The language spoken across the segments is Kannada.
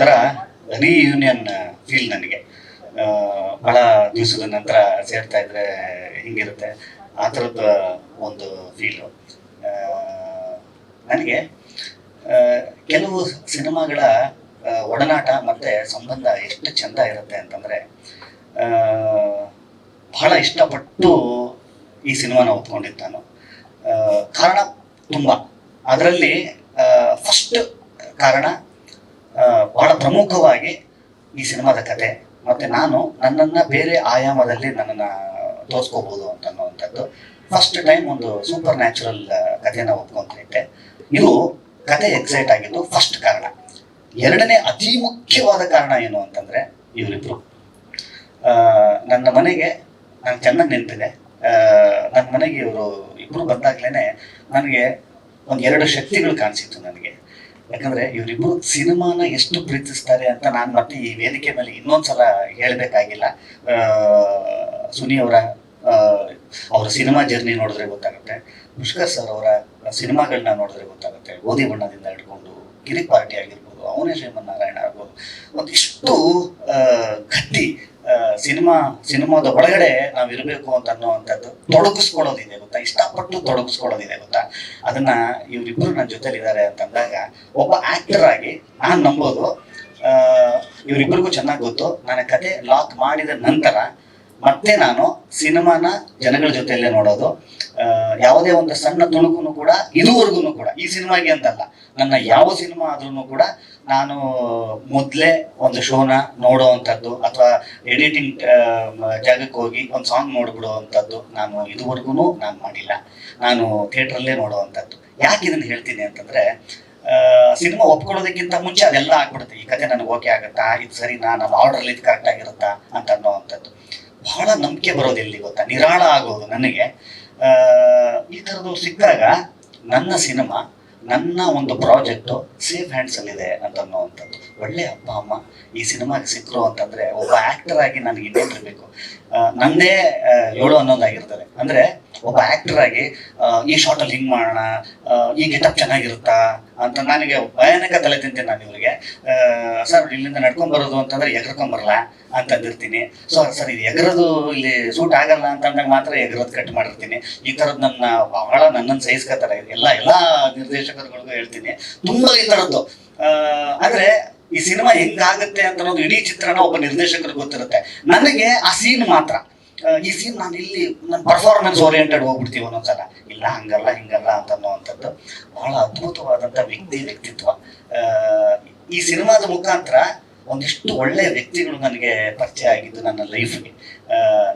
ಒಂಥರ ರಿಯೂನಿಯನ್ ಫೀಲ್ ನನಗೆ. ಬಹಳ ದಿವಸದ ನಂತರ ಸೇರ್ತಾ ಇದ್ರೆ ಹಿಂಗಿರುತ್ತೆ? ಆ ಥರದ ಒಂದು ಫೀಲು ನನಗೆ ಕೆಲವು ಸಿನಿಮಾಗಳ ಒಡನಾಟ ಮತ್ತೆ ಸಂಬಂಧ ಎಷ್ಟು ಚಂದ ಇರುತ್ತೆ ಅಂತಂದ್ರೆ ಬಹಳ ಇಷ್ಟಪಟ್ಟು ಈ ಸಿನಿಮಾನ ಒಪ್ಕೊಂಡಿದ್ದು ನಾನು. ಕಾರಣ ತುಂಬ. ಅದರಲ್ಲಿ ಫಸ್ಟ್ ಕಾರಣ ಬಹಳ ಪ್ರಮುಖವಾಗಿ ಈ ಸಿನಿಮಾದ ಕತೆ. ಮತ್ತೆ ನಾನು ನನ್ನನ್ನ ಬೇರೆ ಆಯಾಮದಲ್ಲಿ ನನ್ನನ್ನ ತೋರಿಸ್ಕೋಬಹುದು ಅಂತ ಅನ್ನುವಂಥದ್ದು. ಫಸ್ಟ್ ಟೈಮ್ ಒಂದು ಸೂಪರ್ ನ್ಯಾಚುರಲ್ ಕಥೆನ ಒಪ್ಕೊಂತೈತೆ ಇದು ಕತೆ ಎಕ್ಸೈಟ್ ಆಗಿದ್ದು ಫಸ್ಟ್ ಕಾರಣ. ಎರಡನೇ ಅತಿ ಮುಖ್ಯವಾದ ಕಾರಣ ಏನು ಅಂತಂದ್ರೆ ಇವರಿಬ್ರು. ನನ್ನ ಮನೆಗೆ ನಾನು ಚೆನ್ನಾಗಿ ನೆನಪಿದೆ. ನನ್ನ ಮನೆಗೆ ಇವರು ಇಬ್ರು ಬಂದಾಗ್ಲೇನೆ ನನಗೆ ಒಂದು ಎರಡು ಶಕ್ತಿಗಳು ಕಾಣಿಸಿತ್ತು ನನಗೆ. ಯಾಕಂದ್ರೆ ಇವರಿಬ್ರು ಸಿನಿಮಾನ ಎಷ್ಟು ಪ್ರೀತಿಸ್ತಾರೆ ಅಂತ ನಾನು ಮತ್ತೆ ಈ ವೇದಿಕೆ ಮೇಲೆ ಇನ್ನೊಂದ್ಸಲ ಹೇಳಬೇಕಾಗಿಲ್ಲ. ಸುನಿ ಅವರ ಅವರ ಸಿನಿಮಾ ಜರ್ನಿ ನೋಡಿದ್ರೆ ಗೊತ್ತಾಗುತ್ತೆ. ಮುಷ್ಕರ್ ಸರ್ ಅವರ ಸಿನಿಮಾಗಳನ್ನ ನೋಡಿದ್ರೆ ಗೊತ್ತಾಗುತ್ತೆ. ಗೋಧಿ ಬಣ್ಣದಿಂದ ಹಿಡ್ಕೊಂಡು ಗಿರಿ ಪಾರ್ಟಿ ಆಗಿರ್ಬೋದು ಅವನೇ ಶ್ರೀಮನ್ನಾರಾಯಣ ಆಗ್ಬೋದು. ಒಂದಿಷ್ಟು ಗಟ್ಟಿ ಸಿನಿಮಾ ಸಿನಿಮಾದ ಒಳಗಡೆ ನಾವು ಇರಬೇಕು ಅಂತ ಅನ್ನೋವಂಥದ್ದು ತೊಡಗಿಸ್ಕೊಳ್ಳೋದಿದೆ ಗೊತ್ತಾ? ಇಷ್ಟಪಟ್ಟು ತೊಡಗಿಸ್ಕೊಳ್ಳೋದಿದೆ ಗೊತ್ತಾ? ಅದನ್ನ ಇವರಿಬ್ರು ನನ್ನ ಜೊತೆಲಿದ್ದಾರೆ ಅಂತಂದಾಗ ಒಬ್ಬ ಆಕ್ಟರ್ ಆಗಿ ನಾನು ನಂಬೋದು. ಇವರಿಬ್ಬರಿಗೂ ಚೆನ್ನಾಗಿ ಗೊತ್ತು. ನನ್ನ ಕತೆ ಲಾಕ್ ಮಾಡಿದ ನಂತರ ಮತ್ತೆ ನಾನು ಸಿನಿಮಾನ ಜನಗಳ ಜೊತೆಯಲ್ಲೇ ನೋಡೋದು. ಆ, ಯಾವುದೇ ಒಂದು ಸಣ್ಣ ತುಣುಕು ಕೂಡ ಇದುವರೆಗೂ ಕೂಡ, ಈ ಸಿನಿಮಾಗೆ ಅಂತಲ್ಲ, ನನ್ನ ಯಾವ ಸಿನಿಮಾ ಆದ್ರೂ ಕೂಡ ನಾನು ಮೊದಲೇ ಒಂದು ಶೋನ ನೋಡೋವಂಥದ್ದು ಅಥವಾ ಎಡಿಟಿಂಗ್ ಜಾಗಕ್ಕೆ ಹೋಗಿ ಒಂದು ಸಾಂಗ್ ನೋಡ್ಬಿಡುವಂಥದ್ದು ನಾನು ಇದುವರೆಗೂ ನಾನು ಮಾಡಿಲ್ಲ. ನಾನು ಥಿಯೇಟ್ರಲ್ಲೇ ನೋಡುವಂಥದ್ದು. ಯಾಕೆ ಇದನ್ನು ಹೇಳ್ತೀನಿ ಅಂತಂದ್ರೆ ಸಿನಿಮಾ ಒಪ್ಕೊಳ್ಳೋದಕ್ಕಿಂತ ಮುಂಚೆ ಅದೆಲ್ಲ ಆಗ್ಬಿಡುತ್ತೆ. ಈ ಕತೆ ನನಗೆ ಓಕೆ ಆಗುತ್ತಾ? ಇದು ಸರಿನಾ ನಮ್ಮ ಆರ್ಡರ್ ಇದು ಕರೆಕ್ಟ್ ಆಗಿರುತ್ತಾ? ಅಂತ ಅನ್ನೋವಂಥದ್ದು. ಬಹಳ ನಂಬಿಕೆ ಬರೋದು ಎಲ್ಲಿ ಗೊತ್ತಾ? ನಿರಾಳ ಆಗೋದು ನನಗೆ. ಈ ಥರದ್ದು ಸಿಕ್ಕಾಗ ನನ್ನ ಸಿನಿಮಾ, ನನ್ನ ಒಂದು ಪ್ರಾಜೆಕ್ಟು ಸೇಫ್ ಹ್ಯಾಂಡ್ಸಲ್ಲಿದೆ ಅಂತ ಅನ್ನೋವಂಥದ್ದು ಒಳ್ಳೆ ಅಪ್ಪ, ಅಮ್ಮ ಈ ಸಿನಿಮಾಗೆ ಸಿಕ್ಕರು ಅಂತಂದರೆ ಒಬ್ಬ ಆ್ಯಕ್ಟರ್ ಆಗಿ ನನಗೆ ಇನ್ನೇನಿರಬೇಕು ನಂದೇ ಏಳು ಹನ್ನೊಂದು ಅಂದರೆ ಅಂದ್ರೆ ಒಬ್ಬ ಆ್ಯಕ್ಟರ್ ಆಗಿ ಈ ಶಾರ್ಟಲ್ಲಿ ಹಿಂಗ್ ಮಾಡೋಣ ಈ ಗೆಟಪ್ ಚೆನ್ನಾಗಿರುತ್ತಾ ಅಂತ ನನಗೆ ಭಯಾನಕ ತಲೆ ತಿಂತೀನಿ ನಾನು ಇವರಿಗೆ. ಸರ್ ಇಲ್ಲಿಂದ ನಡ್ಕೊಂಡ್ ಬರೋದು ಅಂತಂದ್ರೆ ಎಗರ್ಕೊಂಡ್ ಬರಲ್ಲ ಅಂತಂದಿರ್ತೀನಿ ಸೊ ಸರ್ ಇದು ಎಗರೋದು ಇಲ್ಲಿ ಸೂಟ್ ಆಗಲ್ಲ ಅಂತಂದಾಗ ಮಾತ್ರ ಎಗರೋದು ಕಟ್ ಮಾಡಿರ್ತೀನಿ. ಈ ಥರದ್ದು ನನ್ನ ಬಹಳ ನನ್ನನ್ನು ಸಹಿಸ್ಕೊತಾರೆ. ಎಲ್ಲ ಎಲ್ಲ ನಿರ್ದೇಶಕರುಗಳಿಗೂ ಹೇಳ್ತೀನಿ. ತುಂಬಾ ಈ ಥರದ್ದು ಆ, ಆದ್ರೆ ಈ ಸಿನಿಮಾ ಹೆಂಗಾಗುತ್ತೆ ಅಂತ ಅನ್ನೋದು ಇಡೀ ಚಿತ್ರಣ ಒಬ್ಬ ನಿರ್ದೇಶಕರಿಗೆ ಗೊತ್ತಿರುತ್ತೆ. ನನಗೆ ಆ ಸೀನ್ ಮಾತ್ರ. ಈ ಸೀನ್ ನಾನು ಇಲ್ಲಿ ನನ್ನ ಪರ್ಫಾರ್ಮೆನ್ಸ್ ಓರಿಯೆಂಟೆಡ್ ಹೋಗ್ಬಿಡ್ತೀವಿ ಒಂದೊಂದ್ಸಲ. ಇಲ್ಲ, ಹಂಗಲ್ಲ, ಹಿಂಗಲ್ಲ ಅಂತ ಅನ್ನೋವಂಥದ್ದು ಬಹಳ ಅದ್ಭುತವಾದಂಥ ವ್ಯಕ್ತಿ, ವ್ಯಕ್ತಿತ್ವ. ಈ ಸಿನಿಮಾದ ಮುಖಾಂತರ ಒಂದಿಷ್ಟು ಒಳ್ಳೆಯ ವ್ಯಕ್ತಿಗಳು ನನಗೆ ಪರಿಚಯ ಆಗಿದ್ದು ನನ್ನ ಲೈಫ್ಗೆ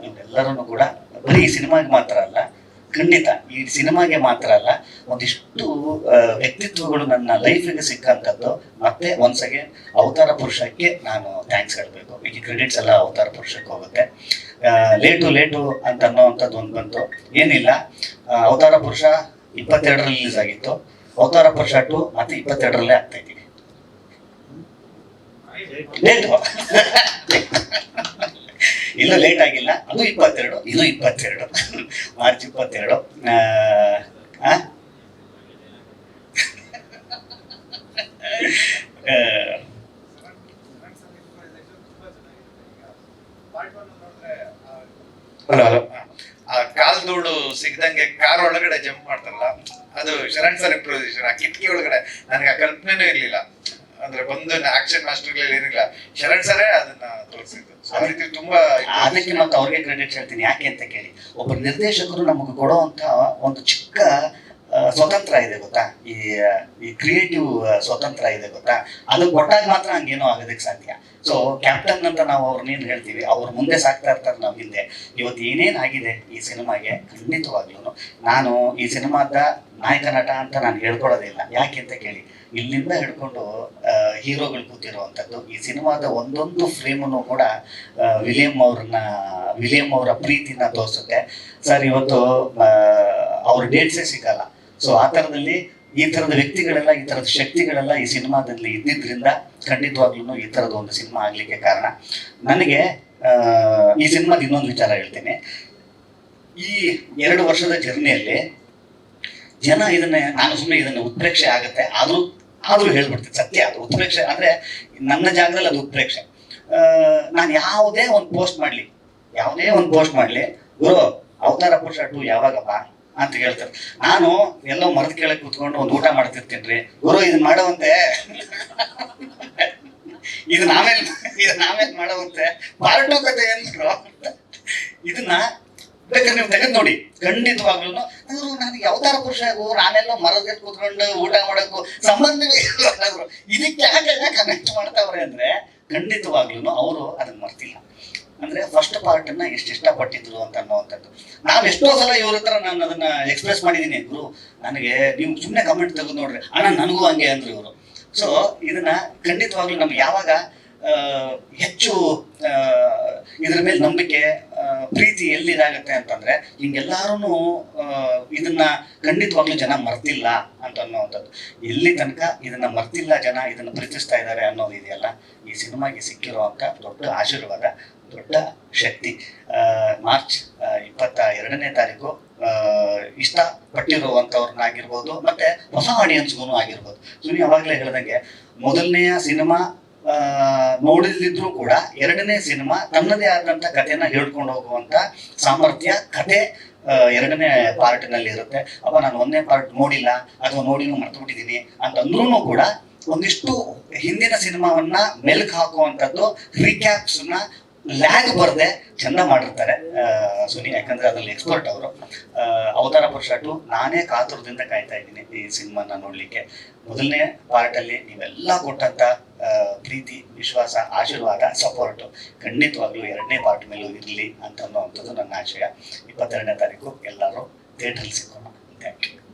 ಇವರೆಲ್ಲರೂ ಕೂಡ ಬರೀ ಈ ಸಿನಿಮಾಗೆ ಮಾತ್ರ ಅಲ್ಲ, ಖಂಡಿತ ಈ ಸಿನಿಮಾಗೆ ಮಾತ್ರ ಅಲ್ಲ, ಒಂದಿಷ್ಟು ವ್ಯಕ್ತಿತ್ವಗಳು ನನ್ನ ಲೈಫಿಗೆ ಸಿಕ್ಕಂಥದ್ದು ಮತ್ತೆ again ಅವತಾರ ಪುರುಷಕ್ಕೆ ನಾನು ಥ್ಯಾಂಕ್ಸ್ ಹೇಳಬೇಕು. ಈ ಕ್ರೆಡಿಟ್ಸ್ ಎಲ್ಲ ಅವತಾರ ಪುರುಷಕ್ಕೆ ಹೋಗುತ್ತೆ. ಲೇಟು ಲೇಟು ಅಂತ ಅನ್ನೋವಂಥದ್ದು ಒಂದು ಬಂತು. ಏನಿಲ್ಲ ಅವತಾರ ಪುರುಷ ಇಪ್ಪತ್ತೆರಡರಲ್ಲಿ ರಿಲೀಸ್ ಆಗಿತ್ತು. ಅವತಾರ ಪುರುಷ ಟು ಮತ್ತೆ ಇಪ್ಪತ್ತೆರಡರಲ್ಲೇ ಆಗ್ತಾ ಇದ್ದೀನಿ ಲೇಟು ಇಲ್ಲ ಲೇಟ್ ಆಗಿಲ್ಲ. ಅದು ಇಪ್ಪತ್ತೆರಡು, ಇದು ಇಪ್ಪತ್ತೆರಡು. ಮಾರ್ಚ್ ಇಪ್ಪತ್ತೆರಡು ಆ, ಆ? ಆ, ಹಲೋ ಹಲೋ ಆ ಕಾಲ್ ಧೂಳು ಸಿಗದಂಗೆ ಕಾರ್ ಒಳಗಡೆ ಜಂಪ್ ಮಾಡ್ತಾರಲ್ಲ, ಅದು ಶರಣ್ ಸರ್ ಇಂಪ್ರೂವೈಸೇಷನ್ ಆ ಕಿಟಕಿ ಒಳಗಡೆ ನನಗೆ ಆ ಕಲ್ಪನೆನೂ ಇರ್ಲಿಲ್ಲ. ಅಂದ್ರೆ ಬಂದು ಆಕ್ಷನ್ ಮಾಸ್ಟರ್ಗಳಲ್ಲಿ ಏನಿಲ್ಲ. ಶರಣ್ ಸರೇ ಅದನ್ನ ತೋರಿಸಿದ್ದು. ತುಂಬಾ ಅದಕ್ಕೆ ಮತ್ತೆ ಅವ್ರಿಗೆ ಕ್ರೆಡಿಟ್ ಹೇಳ್ತೀನಿ. ಯಾಕೆ ಅಂತ ಕೇಳಿ. ಒಬ್ಬ ನಿರ್ದೇಶಕರು ನಮಗೆ ಕೊಡುವಂತ ಒಂದು ಚಿಕ್ಕ ಸ್ವತಂತ್ರ ಇದೆ ಗೊತ್ತಾ? ಈ ಈ ಕ್ರಿಯೇಟಿವ್ ಸ್ವತಂತ್ರ ಇದೆ ಗೊತ್ತಾ? ಅದು ಕೊಟ್ಟಾಗ ಮಾತ್ರ ಹಂಗೇನೋ ಆಗೋದಕ್ಕೆ ಸಾಧ್ಯ. ಸೊ ಕ್ಯಾಪ್ಟನ್ ಅಂತ ನಾವು ಅವ್ರನ್ನೇನು ಹೇಳ್ತೀವಿ? ಅವ್ರ ಮುಂದೆ ಸಾಕ್ತಾ ಇರ್ತಾರೆ ನಾವು ಹಿಂದೆ. ಇವತ್ತು ಏನೇನು ಆಗಿದೆ ಈ ಸಿನಿಮಾಗೆ? ಖಂಡಿತವಾಗ್ಲೂ ನಾನು ಈ ಸಿನಿಮಾದ ನಾಯಕ ನಟ ಅಂತ ನಾನು ಹೇಳ್ಕೊಳ್ಳೋದಿಲ್ಲ ಯಾಕೆ ಅಂತ ಕೇಳಿ. ಇಲ್ಲಿಂದ ಹಿಡ್ಕೊಂಡು ಹೀರೋಗಳು ಕೂತಿರುವಂಥದ್ದು, ಈ ಸಿನಿಮಾದ ಒಂದೊಂದು ಫ್ರೇಮನ್ನು ಕೂಡ ವಿಲಿಯಂ ಅವ್ರನ್ನ, ವಿಲಿಯಂ ಅವರ ಪ್ರೀತಿನ ತೋರಿಸುತ್ತೆ. ಸರ್, ಇವತ್ತು ಅವ್ರ ಡೇಟ್ಸೇ ಸಿಗಲ್ಲ. ಸೊ ಆ ಥರದಲ್ಲಿ ಈ ಥರದ ವ್ಯಕ್ತಿಗಳೆಲ್ಲ, ಈ ಥರದ ಶಕ್ತಿಗಳೆಲ್ಲ ಈ ಸಿನಿಮಾದಲ್ಲಿ ಇದ್ದಿದ್ರಿಂದ ಖಂಡಿತವಾಗ್ಲೂ ಈ ಥರದ ಒಂದು ಸಿನಿಮಾ ಆಗ್ಲಿಕ್ಕೆ ಕಾರಣ. ನನಗೆ ಈ ಸಿನಿಮಾದ ಇನ್ನೊಂದು ವಿಚಾರ ಹೇಳ್ತೇನೆ. ಈ ಎರಡು ವರ್ಷದ ಜರ್ನಿಯಲ್ಲಿ ಜನ ಇದನ್ನ, ನಾನು ಸುಮ್ಮನೆ ಇದನ್ನ ಉತ್ಪ್ರೇಕ್ಷೆ ಆಗುತ್ತೆ, ಆದ್ರೂ ಆದ್ರೂ ಹೇಳ್ಬಿಡ್ತೀನಿ ಸತ್ಯ ಅದು, ಉತ್ಪ್ರೇಕ್ಷೆ. ಅಂದ್ರೆ ನನ್ನ ಜಾಗದಲ್ಲಿ ಅದು ಉತ್ಪ್ರೇಕ್ಷೆ. ನಾನು ಯಾವುದೇ ಒಂದು ಪೋಸ್ಟ್ ಮಾಡ್ಲಿ, ಯಾವುದೇ ಒಂದು ಪೋಸ್ಟ್ ಮಾಡ್ಲಿ, ಗುರು, ಅವತಾರ ಪುರುಷ ಟು ಯಾವಾಗಪ್ಪ? ಅಂತ ಹೇಳ್ತಾರೆ. ನಾನು ಎಲ್ಲೋ ಮರದ ಕೆಳಗೆ ಕುತ್ಕೊಂಡು ಒಂದು ಊಟ ಮಾಡ್ತಿರ್ತೀನಿ ಗುರು ಇದನ್ನ ಮಾಡುವಂತೆ. ಇದನ್ನ ಆಮೇಲೆ ಇದನ್ನ ಆಮೇಲೆ ಮಾಡುವಂತೆ? ಮಾರಾಟ ಕತೆ ಅಂದ್ರು ಇದನ್ನ ಬೇಕಾದ್ರೆ ನೀವು ತೆಗೆದು ನೋಡಿ. ಖಂಡಿತವಾಗ್ಲೂ ಅವರು ನನಗೆ ಯಾವ್ದಾರ ಪುರುಷ ನಾನೆಲ್ಲೋ ಮರದ ಕುತ್ಕೊಂಡು ಊಟ ಮಾಡಕ್ಕೂ ಸಂಬಂಧವೇ ಇಲ್ಲ. ಇದಕ್ಕೆ ಯಾಕೆ ಕನೆಕ್ಟ್ ಮಾಡ್ತಾವ್ರೆ ಅಂದ್ರೆ ಖಂಡಿತವಾಗ್ಲೂ ಅವರು ಅದನ್ನ ಮರ್ತಿಲ್ಲ. ಅಂದ್ರೆ ಫಸ್ಟ್ ಪಾರ್ಟ್ ಅನ್ನ ಎಷ್ಟು ಇಷ್ಟಪಟ್ಟಿದ್ರು ಅಂತ ಅನ್ನುವಂಥದ್ದು. ನಾನು ಎಷ್ಟೋ ಸಲ ಇವ್ರ ಹತ್ರ ನಾನು ಅದನ್ನ ಎಕ್ಸ್ಪ್ರೆಸ್ ಮಾಡಿದ್ದೀನಿ ಗುರು. ನನಗೆ ನೀವು ಸುಮ್ಮನೆ ಕಮೆಂಟ್ ತೆಗೆದು ನೋಡ್ರಿ. ಅಣ್ಣ, ನನಗೂ ಹಂಗೆ ಅಂದ್ರು ಇವರು. ಸೊ ಇದನ್ನ ಖಂಡಿತವಾಗ್ಲೂ ನಮ್ಗೆ ಯಾವಾಗ ಹೆಚ್ಚು ಇದ್ರ ಮೇಲೆ ನಂಬಿಕೆ ಪ್ರೀತಿ ಪ್ರೀತಿ ಎಲ್ಲಿದಾಗತ್ತೆ ಅಂತಂದ್ರೆ ಹಿಂಗೆಲ್ಲಾರು ಇದನ್ನ ಖಂಡಿತವಾಗ್ಲೂ ಜನ ಮರ್ತಿಲ್ಲ ಅಂತ ಅನ್ನೋವಂಥದ್ದು. ಎಲ್ಲಿ ತನಕ ಇದನ್ನ ಮರ್ತಿಲ್ಲ ಜನ ಇದನ್ನ ಪ್ರೀತಿಸ್ತಾ ಇದ್ದಾರೆ ಅನ್ನೋದು ಇದೆಯಲ್ಲ, ಈ ಸಿನಿಮಾಗೆ ಸಿಕ್ಕಿರುವಂತ ದೊಡ್ಡ ಆಶೀರ್ವಾದ ದೊಡ್ಡ ಶಕ್ತಿ. ಮಾರ್ಚ್ ಇಪ್ಪತ್ತ ಎರಡನೇ ತಾರೀಕು ಆ, ಇಷ್ಟಪಟ್ಟಿರುವಂಥವ್ರನ್ನಾಗಿರ್ಬೋದು ಮತ್ತೆ ಹೊಸ ಆಡಿಯನ್ಸ್ಗೂ ಆಗಿರ್ಬೋದು. ಸುನಿ ಅವಾಗಲೇ ಹೇಳ್ದಂಗೆ ಮೊದಲನೆಯ ಸಿನಿಮಾ ಆ, ನೋಡಿದಿದ್ರು ಕೂಡ ಎರಡನೇ ಸಿನಿಮಾ ತನ್ನದೇ ಆದಂತ ಕಥೆನ ಹೇಳ್ಕೊಂಡು ಹೋಗುವಂತ ಸಾಮರ್ಥ್ಯ ಕತೆ ಎರಡನೇ ಎರಡನೇ ಪಾರ್ಟ್ನಲ್ಲಿ ಇರುತ್ತೆ. ಅವ ನಾನು ಒಂದನೇ ಪಾರ್ಟ್ ನೋಡಿಲ್ಲ ಅಥವಾ ನೋಡಿನೂ ಮರ್ತು ಬಿಟ್ಟಿದ್ದೀನಿ ಅಂತಂದ್ರೂ ಕೂಡ ಒಂದಿಷ್ಟು ಹಿಂದಿನ ಸಿನಿಮಾವನ್ನ ಮೆಲ್ಕ್ ಹಾಕುವಂಥದ್ದು ರಿಕ್ಯಾಪ್ಸ್ನ ಲ್ಯಾಗ್ ಬರದೆ ಚಂದ ಮಾಡಿರ್ತಾರೆ ಸುನಿ ಯಾಕಂದ್ರೆ ಅದ್ರಲ್ಲಿ ಎಕ್ಸ್ಪರ್ಟ್ ಅವರು. ಅವತಾರ ಪುರುಷ ಟು ನಾನೇ ಕಾತುರದಿಂದ ಕಾಯ್ತಾ ಇದ್ದೀನಿ ಈ ಸಿನಿಮಾನ ನೋಡ್ಲಿಕ್ಕೆ. ಮೊದಲನೇ ಪಾರ್ಟ್ ಅಲ್ಲಿ ನೀವೆಲ್ಲ ಕೊಟ್ಟಂತ ಪ್ರೀತಿ, ವಿಶ್ವಾಸ, ಆಶೀರ್ವಾದ ಸಪೋರ್ಟ್ ಖಂಡಿತವಾಗ್ಲೂ ಎರಡನೇ ಪಾರ್ಟ್ ಮೇಲೂ ಇರಲಿ ಅಂತ ಅನ್ನುವಂಥದ್ದು ನನ್ನ ಆಶಯ. ಇಪ್ಪತ್ತೆರಡನೇ ತಾರೀಕು ಎಲ್ಲರೂ ಥಿಯೇಟ್ರಲ್ಲಿ ಸಿಕ್ಕೋಣ. Thank you